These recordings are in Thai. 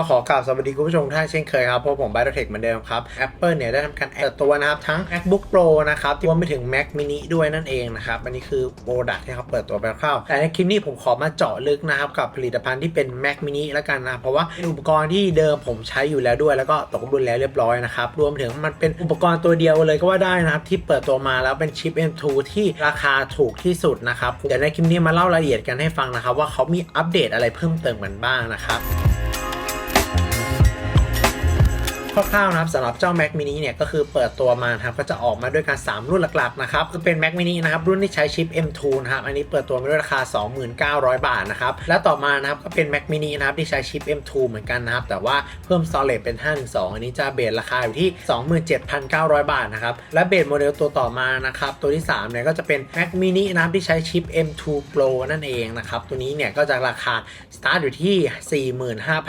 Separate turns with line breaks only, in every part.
ก็ขอกล่าวสวัสดีคุณผู้ชมท่านเช่นเคยครับ เพราะผม b i o t e c h เหมือนเดิมครับ Apple เนี่ยได้ทำการเปิดตัวนะครับ ทั้ง MacBook Pro นะครับรวมไปถึง Mac mini ด้วยนั่นเองนะครับ อันนี้คือโปรดักที่เขาเปิดตัวไปคร่าวแต่ในคลิปนี้ผมขอมาเจาะลึกนะครับ กับผลิตภัณฑ์ที่เป็น Mac mini แล้วกันนะ เพราะว่าเป็นอุปกรณ์ที่เดิมผมใช้อยู่แล้วด้วย แล้วก็ตกบุญแล้วเรียบร้อยนะครับ รวมถึงมันเป็นอุปกรณ์ตัวเดียวเลยก็ว่าได้นะครับที่เปิดตัวมาแล้วเป็นชิป M2 ที่ราคาถูกที่สุดนะครับเดี๋ยวในคลิปนี้มาเล่ารายละเอียดกันให้ฟังนะครับว่าเขามีอัปเดตอะไรเพิ่มเติมกันบ้างนะครับ คร่าวๆนะครับสำหรับเจ้า Mac mini เนี่ยก็คือเปิดตัวมานะครับก็จะออกมาด้วยกัน 3 รุ่นหลักๆนะครับคือเป็น Mac mini นะครับรุ่นที่ใช้ชิป M2 นะครับอันนี้เปิดตัวมาด้วยราคา 29,000 บาทนะครับและต่อมานะครับก็เป็น Mac mini นะครับที่ใช้ชิป M2 เหมือนกันนะครับแต่ว่าเพิ่ม storage เป็น 512 อันนี้จะเบสราคาอยู่ที่ 27,900 บาทนะครับและเบสโมเดลตัวต่อมานะครับตัวที่3เนี่ยก็จะเป็น Mac mini นะครับที่ใช้ชิป M2 Pro นั่นเองนะครับตัวนี้เนี่ยก็จะราคาสตาร์ทอยู่ที่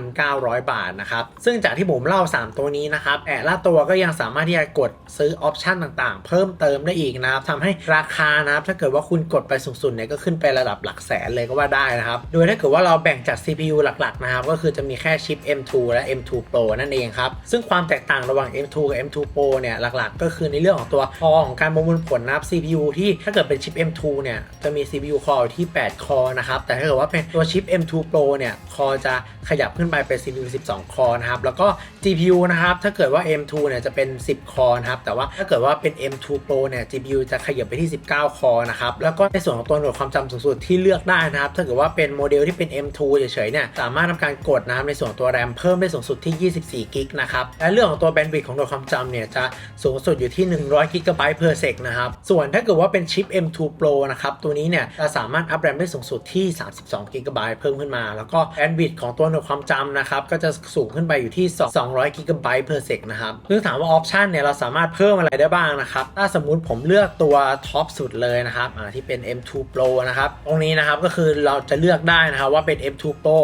45,900 บาทนะครับซึ่งจากที่ผมเล่า 3 ตัวนี้นะครับแต่ละตัวก็ยังสามารถที่จะกดซื้อออปชันต่างๆ เพิ่มเติมได้อีกนะครับทำให้ราคานะครับถ้าเกิดว่าคุณกดไปสูงสุดเนี่ยก็ขึ้นไประดับหลักแสนเลยก็ว่าได้นะครับ โดยถ้าเกิดว่าเราแบ่งจาก CPU หลักๆนะครับก็คือจะมีแค่ชิป M2 และ M2 Pro นั่นเองครับ ซึ่งความแตกต่างระหว่าง M2 กับ M2 Pro เนี่ยหลักๆ ก็คือในเรื่องของตัวคอของการประมวลผลนะครับ CPU ที่ถ้าเกิดเป็นชิป M2 เนี่ยจะมี CPU คออยู่ที่ 8 คอนะครับแต่ถ้าเกิดว่าเป็นตัวชิป M2 Pro เนี่ยคอจะขยับขึ้นไปเป็น CPU 12 คอนะครับแล้วก็ GPU นะครับถ้าเกิดว่า M2 เนี่ยจะเป็น 10 คอนะครับ แต่ว่าถ้าเกิดว่าเป็น M2 Pro เนี่ย GPU จะขยับไปที่ 19 คอนะครับ แล้วก็ในส่วนของตัวหน่วยความจำสูงสุดที่เลือกได้นะครับ ถ้าเกิดว่าเป็นโมเดลที่เป็น M2 เฉยๆเนี่ย สามารถทำการกดนะครับในส่วนของตัว RAM เพิ่มได้สูงสุดที่ 24 กิกนะครับ และเรื่องของตัวแบนด์วิดต์ของหน่วยความจำเนี่ยจะสูงสุดอยู่ที่ 100 กิกะไบต์ per sec นะครับ ส่วนถ้าเกิดว่าเป็นชิป M2 Pro นะครับตัวนี้เนี่ยจะสามารถอัพแรมได้สูงสุดที่ 32 กิกะไบต์เพิ่มขึ้นมา แล้วก็แบนด์วิดต์ของตัวหน่วยความจำนะครับก็จะสูงขึ้นไปอยู่ที่ 200 กิกะไบต์ per sec นะครับซึ่งถามว่าออปชันเนี่ยเราสามารถเพิ่มอะไรได้บ้างนะครับ ถ้าสมมุติผมเลือกตัวท็อปสุดเลยนะครับอ่าที่เป็น M2 Pro นะครับ ตรงนี้นะครับก็คือเราจะเลือกได้นะครับว่าเป็น M2 Pro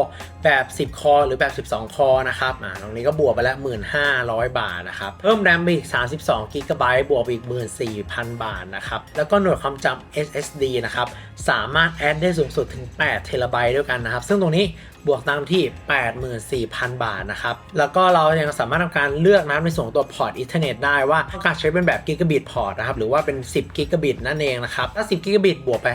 แบบ 10 คอหรือแบบ 12 คอนะครับอ่าตรงนี้ก็บวกไปแล้ว 1,500 บาทนะครับ เพิ่มแรมไปอีก 32กิกะไบต์บวกอีก 14,000 บาทนะครับ แล้วก็หน่วยความจำ SSD นะครับ สามารถแอดได้สูงสุดถึง8เทราไบต์ด้วยกันนะครับ ซึ่งตรงนี้บวกตามที่ 84,000 บาทนะครับ แล้วก็เรายังสามารถทำการเลือกนะในส่วนของตัวพอร์ตอินเทอร์เน็ตได้ว่าต้องการใช้เป็นแบบกิกะบิตพอร์ตนะครับ หรือว่าเป็น 10กิกะบิตนั่นเองนะครับ ถ้า 10กิกะบิตบวกไป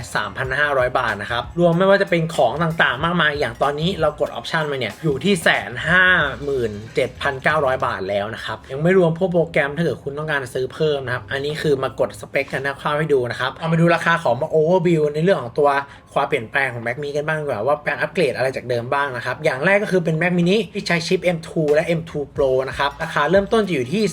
3,500 บาทนะครับ รวมไม่ว่าจะเป็นของต่างๆ มากมาย อย่างตอนนี้เรากดออปชันมาเนี่ย อยู่ที่แสนห้าหมื่นเจ็ดพันเก้าร้อยบาทแล้วนะครับ ยังไม่รวมพวกโปรแกรมถ้าเกิดคุณต้องการซื้อเพิ่มนะครับ อันนี้คือมากดสเปคกันนะคร่าวให้ดูนะครับ เอามาดูราคาของมาโอเวอร์บิลในเรื่องของตัวความเปลี่ยนแปลงของ Mac mini กันบ้างดีกว่าว่าการอัปเกรดอะไรจากเดิมบ้างนะครับ อย่างแรกก็คือเป็น Mac mini ที่ใช้ชิป M2 และ M2 Pro นะครับ ราคาเริ่มต้นจะอยู่ที่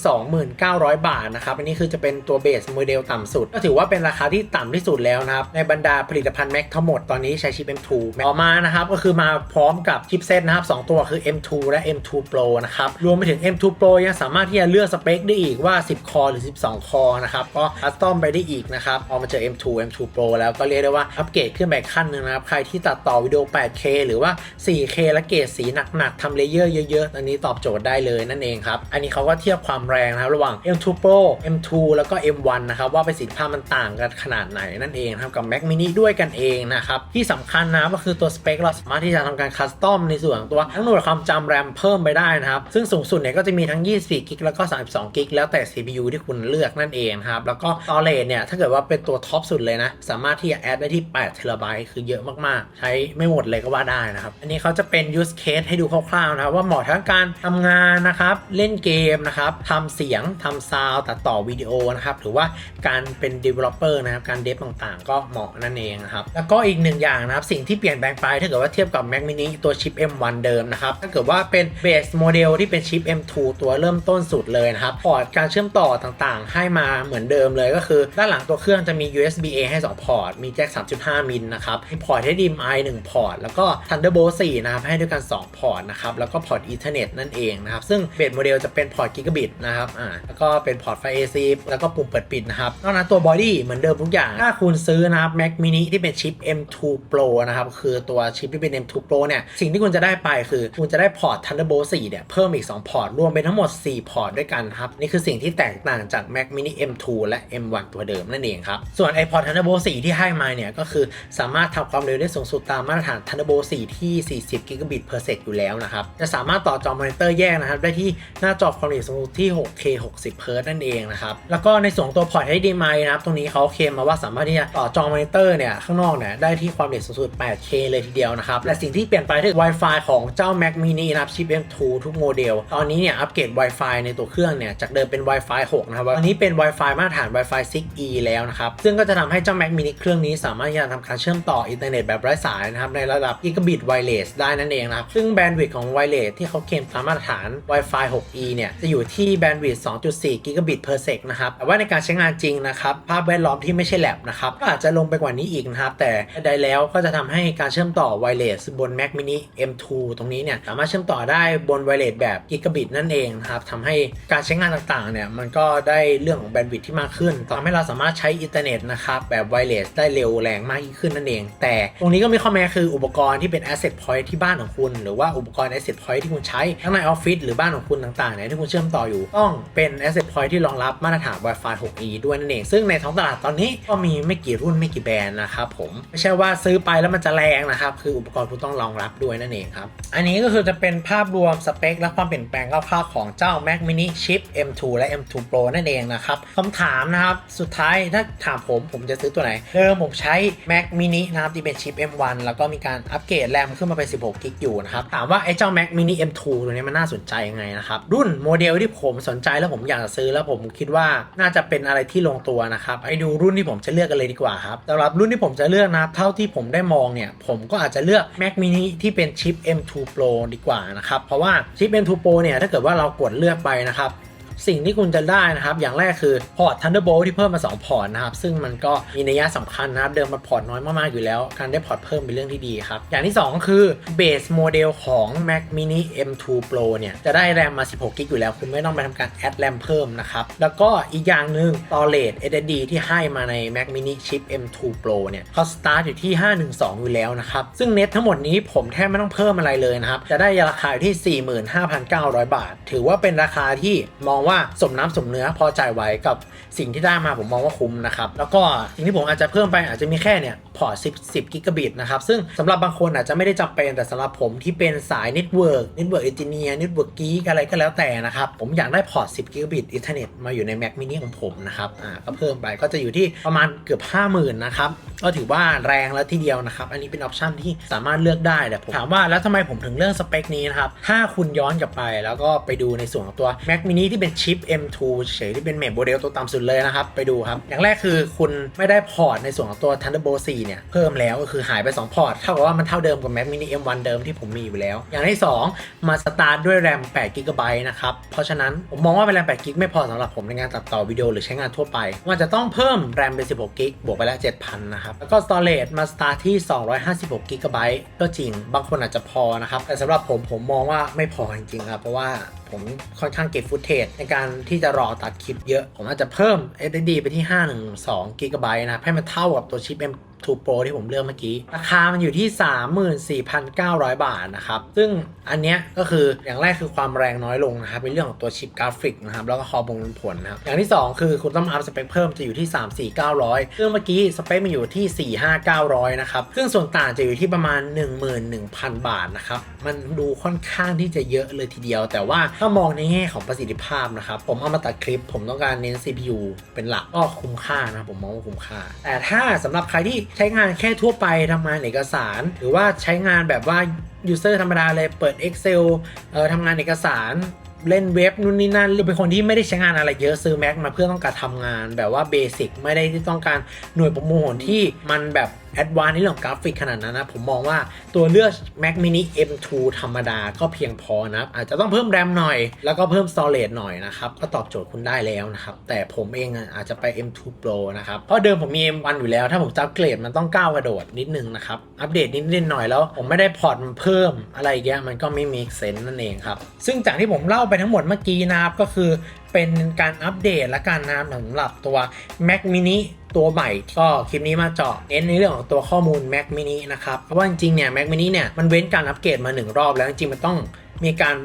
2,900 บาทนะครับ อันนี้คือจะเป็นตัวเบสโมเดลต่ำสุด ก็ถือว่าเป็นราคาที่ต่ำที่สุดแล้วนะครับ ในบรรดาผลิตภัณฑ์ Mac ทั้งหมดตอนนี้ใช้ชิป M2 ต่อมานะครับก็คือมาพร้อมกับชิปเซตนะครับ 2 ตัวคือ M2 และ M2 Pro นะครับ รวมไปถึง M2 Pro ยังสามารถที่จะเลือกสเปคได้อีกว่า 10 คอหรือ 12 คอนะครับ ก็คัสตอมไปได้อีกนะครับพอมาเจอ M2 M2 Pro แล้วก็เรียกได้ว่าอัปเกรดขึ้นไปขั้นหนึ่งนะครับ ใครที่ตัดต่อวิดีโอ 8K หรือว่า 4K และเกรดสีหนักๆทำเลเยอร์เยอะๆ อันนี้ตอบโจทย์ได้เลยนั่นเองครับ อันนี้เขาก็เทียบความแรงนะครับระหว่าง M2 Pro M2 แล้วก็ M1 นะครับว่าประสิทธิภาพมันต่างกันขนาดไหนนั่นเองครับกับ Mac mini ด้วยกันเองนะครับที่สำคัญนะก็คือตัวสเปคเราสามารถที่จะทำการคัสตอมในส่วนของตัวทั้งหน่วยความจำแรมเพิ่มไปได้นะครับซึ่งสูงสุดเนี่ยก็จะมีทั้ง 24กิกแล้วก็ 32กิกแล้วแต่ CPU ที่คุณเลือกนั่นเองครับแล้วก็ storage เนี่ยถ้าเกิดว่าเป็นตัวท็อปสุดเลยนะสามารถที่จะแอดได้ที่8เทราไบต์คือเยอะมากๆ ใช้ไม่หมดเลยก็ว่าได้นะครับอันนี้เขาจะเป็น use case ให้ดูคร่าวๆนะครับว่าเหมาะทั้งการทำงานนะครับ เล่นเกมนะครับทำเสียงทำซาวตัดต่อวิดีโอนะครับหรือว่าการเป็น developer นะครับการเดฟต่างๆ ก็เหมาะนั่นเองครับแล้วก็อีกหนึ่งอย่างนะครับสิ่งที่เปลี่ยนแปลงไปถ้าเกิดว่าเทียบกับ Mac mini ตัวชิป M1 เดิมนะครับถ้าเกิดว่าเป็น base model ที่เป็นชิป M2 ตัวเริ่มต้นสุดเลยนะครับพอร์ตการเชื่อมต่อต่างๆ ให้มาเหมือนเดิมเลยก็คือด้านหลังตัวเครื่องจะมี USB A ให้ 2 พอร์ต มีแจ็ค 3.5 มิลนะครับมีพอร์ต HDMI 1 พอร์ต แล้วก็ Thunderbolt 4นะครับให้ด้วยกัน 2 พอร์ตนะครับแล้วก็พอร์ต Ethernet นั่นเองนะครับซึ่งเบสโมเดลจะเป็นพอร์ต Gigabit นะครับอ่าแล้วก็เป็นพอร์ตไฟ AC แล้วก็ปุ่มเปิดปิดนะครับนอกนั้นตัวบอดี้เหมือนเดิมทุกอย่าง ถ้าคุณซื้อนะครับ Mac mini ที่เป็นชิป M2 Pro นะครับคือตัวชิปที่เป็น M2 Pro เนี่ยสิ่งที่คุณจะได้ไปคือคุณจะได้พอร์ต Thunderbolt 4เนี่ยเพิ่มอีก 2 พอร์ตรวมเป็นทั้งหมด 4 พอร์ตด้วยกันครับนี่คือสิ่งที่แตกต่างจาก Mac mini M2 และ M1 ตัวเดิมนั่นเองครับส่วนไอพอร์ต Thunderbolt 4 ที่ให้มาเนี่ยก็คือสามารถทำความเร็วได้สูงสุดตามมาตรฐาน Thunderbolt 4 ที่40กิกะบิต per sec อยู่แล้วนะครับ จะสามารถต่อจอมอนิเตอร์แยกนะครับ ได้ที่หน้าจอความละเอียดสูงสุดที่ 6K 60 Hz นั่นเองนะครับ แล้วก็ในส่วนตัวพอร์ต HDMI นะครับ ตรงนี้เขาเคลมมาว่าสามารถที่จะต่อจอมอนิเตอร์เนี่ยข้างนอกเนี่ยได้ที่ความละเอียดสูงสุด 8K เลยทีเดียวนะครับ และสิ่งที่เปลี่ยนไปคือ Wi-Fi ของเจ้า Mac mini นะครับชิป M2 ทุกโมเดล ตอนนี้เนี่ยอัปเกรด Wi-Fi ในตัวเครื่องเนี่ยจากเดิมเป็น Wi-Fi 6 นะครับตอนนี้เป็น Wi-Fi มาตรฐาน Wi-Fi 6E แล้วนะครับซึ่งก็จะทำให้เจ้า Mac mini เครื่องนี้สามารถที่จะทำการเชื่อมต่ออินเทอร์เน็ตแบบไร้สายนะครับในระดับกิกะบิตไวเลสได้นั่นเองนะครับ ซึ่งแบนด์วิดต์ของไวเลสที่เขาเคลมตามมาตรฐาน Wi-Fi 6E เนี่ย จะอยู่ที่แบนด์วิดต์2.4กิกะบิต per sec นะครับ แต่ว่าในการใช้งานจริงนะครับ ภาพแวดล้อมที่ไม่ใช่แลบนะครับ ก็อาจจะลงไปกว่านี้อีกนะครับ แต่ใดแล้วก็จะทำให้การเชื่อมต่อไวเลสบน Mac mini M2 ตรงนี้เนี่ย สามารถเชื่อมต่อได้บนไวเลสแบบกิกะบิตนั่นเองนะครับทำให้การใช้งานต่างๆ เนี่ย มันก็ได้เรื่องของแบนด์วิดต์ที่มากขึ้นทำให้เราสามารถใช้อินเทอร์เน็ตนะครับแบบไวเลสได้เร็วแรงมากยิ่งขึ้นนั่นเอง แต่ตรงนี้ก็มีข้อแม้คืออุปกรณ์ที่เป็น asset point ที่บ้านของคุณ หรือว่าอุปกรณ์ asset point ที่คุณใช้ทั้งในออฟฟิศหรือบ้านของคุณต่างๆเนี่ยที่คุณเชื่อมต่ออยู่ ต้องเป็น asset point ที่รองรับมาตรฐาน Wi-Fi 6E ด้วยนั่นเองซึ่งในท้องตลาดตอนนี้ก็มีไม่กี่รุ่นไม่กี่แบรนด์นะครับผมไม่ใช่ว่าซื้อไปแล้วมันจะแรงนะครับคืออุปกรณ์คุณต้องรองรับด้วยนั่นเองครับอันนี้ก็คือจะเป็นภาพรวมสเปค และความเปลี่ยนแปลงคร่าวๆของเจ้า Mac mini chip M2 และ M2 Pro นั่นเองนะครับคำถามนะครับสุดท้ายถ้าถามผมผมจะซื้อตัวไหนเดิมผมใช้ Mac mini นะครับที่เป็นชิป M1 แล้วก็มีการอัปเกรดแรมขึ้นมาเป็น16กิกอยู่นะครับ ถามว่าไอ้เจ้า Mac mini M2 ตัวนี้มันน่าสนใจยังไงนะครับ รุ่นโมเดลที่ผมสนใจแล้วผมอยากจะซื้อแล้วผมคิดว่าน่าจะเป็นอะไรที่ลงตัวนะครับไปดูรุ่นที่ผมจะเลือกกันเลยดีกว่าครับสำหรับรุ่นที่ผมจะเลือกนะครับ เท่าที่ผมได้มองเนี่ย ผมก็อาจจะเลือก Mac mini ที่เป็นชิป M2 Pro ดีกว่านะครับ เพราะว่าชิป M2 Pro เนี่ยถ้าเกิดว่าเรากดเลือกไปนะครับ สิ่งที่คุณจะได้นะครับ อย่างแรกคือพอร์ต Thunderbolt ที่เพิ่มมา 2 พอร์ตนะครับ ซึ่งมันก็มีนัยสำคัญนะครับ เดิมมันพอร์ตน้อยมากๆอยู่แล้ว การได้พอร์ตเพิ่มเป็นเรื่องที่ดีครับ อย่างที่ 2 คือเบสโมเดลของ Mac mini M2 Pro เนี่ย จะได้แรมมา 16 กิกอยู่แล้ว คุณไม่ต้องไปทำการแอดแรมเพิ่มนะครับ แล้วก็อีกอย่างหนึ่ง storage SSD ที่ให้มาใน Mac mini chip M2 Pro เนี่ยเขาสตาร์ทอยู่ที่ 512 อยู่แล้วนะครับ ซึ่งเน็ตทั้งหมดนี้ผมแทบไม่ต้องเพิ่มอะไรเลยนะครับ จะได้ราคาอยู่ที่ 45,900 บาท ถือว่าเป็นราคาที่มองว่าว่าสมน้ำสมเนื้อพอจ่ายไว้กับสิ่งที่ได้มาผมมองว่าคุ้มนะครับแล้วก็สิ่งที่ผมอาจจะเพิ่มไปอาจจะมีแค่เนี่ย ร์ต 10 10กิกะบิตนะครับซึ่งสำหรับบางคนอาจจะไม่ได้จำเป็นแต่สำหรับผมที่เป็นสายเน็ตเวิร์กเน็ตเวิร์กเอนจิเนียร์เน็ตเวิร์กกีกอะไรก็แล้วแต่นะครับ ผมอยากได้พอร์ต 10 กิกะบิตอินเทอร์เน็ตมาอยู่ใน Mac mini ของผมนะครับอ่าก็เพิ่มไปก็จะอยู่ที่ประมาณเกือบ 50,000นะครับก็ถือว่าแรงแล้วทีเดียวนะครับ อันนี้เป็นออปชันที่สามารถเลือกได้แต่ผมถามว่าแล้วทำไมผมถึงเลือกสเปคนี้นะครับ ถ้าคุณย้อนกลับไป แล้วก็ไปดูในส่วนของตัว Mac mini ที่เป็นชิป M2 เฉยที่เป็นเมมโมเดลตัวต่ำสุดเลยนะครับ ไปดูครับ อย่างแรกคือคุณไม่ได้พอร์ตในส่วนของตัว Thunderbolt 4เนี่ยเพิ่มแล้วก็คือหายไป 2 พอร์ต เท่ากับว่ามันเท่าเดิมกับ Mac mini M1 เดิมที่ผมมีอยู่แล้ว อย่างที่ 2 มาสตาร์ทด้วยแรม8 g b นะครับ เพราะฉะนั้นผมมองว่าเป็นแรม8 g b ไม่พอสำหรับผมในงานตัดต่อวิดีโอหรือใช้งานทั่วไปมันจะต้องเพิ่มแรมเป็น 16 g b บวกไปแล้ว7,000 นะครับ แล้วก็ storage มาสตาร์ทที่ 256 g b ก็จริง บางคนอาจจะพอนะครับ แต่สำหรับผมผมมองว่าไม่พอจริงๆครับเพราะว่า ผมค่อนข้างเก็บฟุตเทจในการที่จะรอตัดคลิปเยอะ ผมอาจจะเพิ่ม SSD ไปที่ 512 g b นะให้มันเท่ากับตัวชิป M2 Pro ที่ผมเลือกเมื่อกี้ ราคามันอยู่ที่ 34,900 บาทนะครับ ซึ่งอันเนี้ยก็คืออย่างแรกคือความแรงน้อยลงนะครับเป็นเรื่องของตัวชิปกราฟิกนะครับ แล้วก็คอมงผลนะครับ อย่างที่ 2 คือคุณต้องอัพสเปคเพิ่มจะอยู่ที่ 34,900 ซึ่งเมื่อกี้สเปคมันอยู่ที่ 45,900 นะครับ ซึ่งส่วนต่างจะอยู่ที่ประมาณ 11,000 บาทนะครับ มันดูค่อนข้างที่จะเยอะเลยทีเดียว แต่ว่าถ้ามองในแง่ของประสิทธิภาพนะครับ ผมเอามาตัดคลิป ผมต้องการเน้น CPU เป็นหลักก็คุ้มค่านะครับผมมองว่าคุ้มค่า แต่ถ้าสำหรับใครที่ใช้งานแค่ทั่วไปทำงานเอกสาร หรือว่าใช้งานแบบว่ายูเซอร์ธรรมดาเลยเปิด Excel เอ่อทำงานเอกสารเล่นเว็บนู่นนี่นั่นหรือเป็นคนที่ไม่ได้ใช้งานอะไรเยอะซื้อ Mac มาเพื่อต้องการทำงาน แบบว่าเบสิกไม่ได้ที่ต้องการหน่วยประมวลที่มันแบบ แอดวานซ์ในเรื่องของกราฟิกขนาดนั้นนะ ผมมองว่าตัวเลือก Mac mini M2 ธรรมดาก็เพียงพอนะครับอาจจะต้องเพิ่มแรมหน่อย แล้วก็เพิ่ม storage หน่อยนะครับ ก็ตอบโจทย์คุณได้แล้วนะครับ แต่ผมเองอาจจะไป M2 Pro นะครับ เพราะเดิมผมมี M1 อยู่แล้ว ถ้าผมจะอัปเกรดมันต้องก้าวกระโดดนิดนึงนะครับ อัปเดตนิดนิดหน่อยแล้ว ผมไม่ได้พอร์ตมันเพิ่มอะไรเงี้ยมันก็ไม่มีเซนนั่นเองครับซึ่งจากที่ผมเล่าไปทั้งหมดเมื่อกี้นะครับก็คือเป็นการอัปเดตและการนะสำหรับตัว Mac mini ตัวใหม่ก็คลิปนี้มาเจาะเน้นในเรื่องของตัวข้อมูล Mac mini นะครับ เพราะว่าจริงๆเนี่ย Mac mini เนี่ยมันเว้นการอัปเกรดมาหนึ่งรอบแล้วจริงๆมันต้องมีการ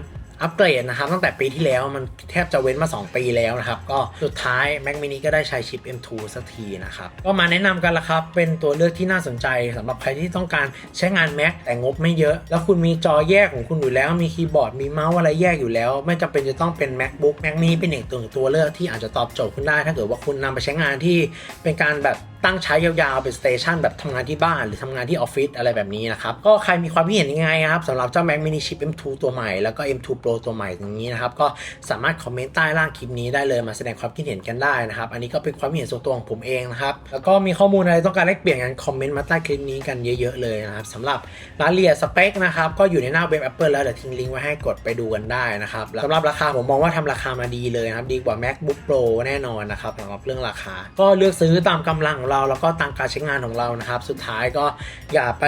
อัปเกรดนะครับ ตั้งแต่ปีที่แล้วมันแทบจะเว้นมา 2 ปีแล้วนะครับ ก็สุดท้าย Mac mini ก็ได้ใช้ชิป M2 สักทีนะครับ ก็มาแนะนำกันละครับ เป็นตัวเลือกที่น่าสนใจสำหรับใครที่ต้องการใช้งาน Mac แต่งบไม่เยอะ แล้วคุณมีจอแยกของคุณอยู่แล้ว มีคีย์บอร์ดมีเมาส์อะไรแยกอยู่แล้ว ไม่จำเป็นจะต้องเป็น MacBook Mac mini เป็นอีกตัวตัวเลือกที่อาจจะตอบโจทย์คุณได้ ถ้าเกิดว่าคุณนำไปใช้งานที่เป็นการแบบ ตั้งใช้ยาวๆเป็นสเตชันแบบทำงานที่บ้านหรือทำงานที่ออฟฟิศอะไรแบบนี้นะครับ ก็ใครมีความคิดเห็นยังไงครับสำหรับเจ้า Mac mini chip M2 ตัวใหม่แล้วก็ M2 Pro ตัวใหม่ตรงนี้นะครับ ก็สามารถคอมเมนต์ใต้ล่างคลิปนี้ได้เลยมาแสดงความคิดเห็นกันได้นะครับ อันนี้ก็เป็นความคิดเห็นส่วนตัวของผมเองนะครับ แล้วก็มีข้อมูลอะไรต้องการแลกเปลี่ยนกันคอมเมนต์มาใต้คลิปนี้กันเยอะๆเลยนะครับสำหรับรายละเอียดสเปคนะครับก็อยู่ในหน้าเว็บ Apple แล้วเดี๋ยวทิ้งลิงก์ไว้ให้กดไปดูกันได้นะครับสำหรับราคาผมมองว่าทำราคามาดีเลยนะครับดีกว่า MacBook Pro แน่นอนนะครับสำหรับเรื่องราคา ก็เลือกซื้อตามกำลังของเราแล้วก็ตามการใช้งานของเรานะครับ สุดท้ายก็อย่าไป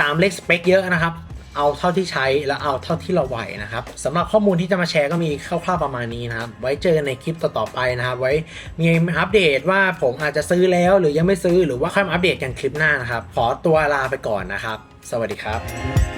ตามเลขสเปคเยอะนะครับ เอาเท่าที่ใช้แล้วเอาเท่าที่เราไหวนะครับสำหรับข้อมูลที่จะมาแชร์ก็มีคร่าวๆประมาณนี้นะครับ ไว้เจอกันในคลิปต่อๆไปนะครับ ไว้มีอัปเดตว่าผมอาจจะซื้อแล้วหรือยังไม่ซื้อหรือว่าค่อยมาอัปเดตกันคลิปหน้านะครับ ขอตัวลาไปก่อนนะครับ สวัสดีครับ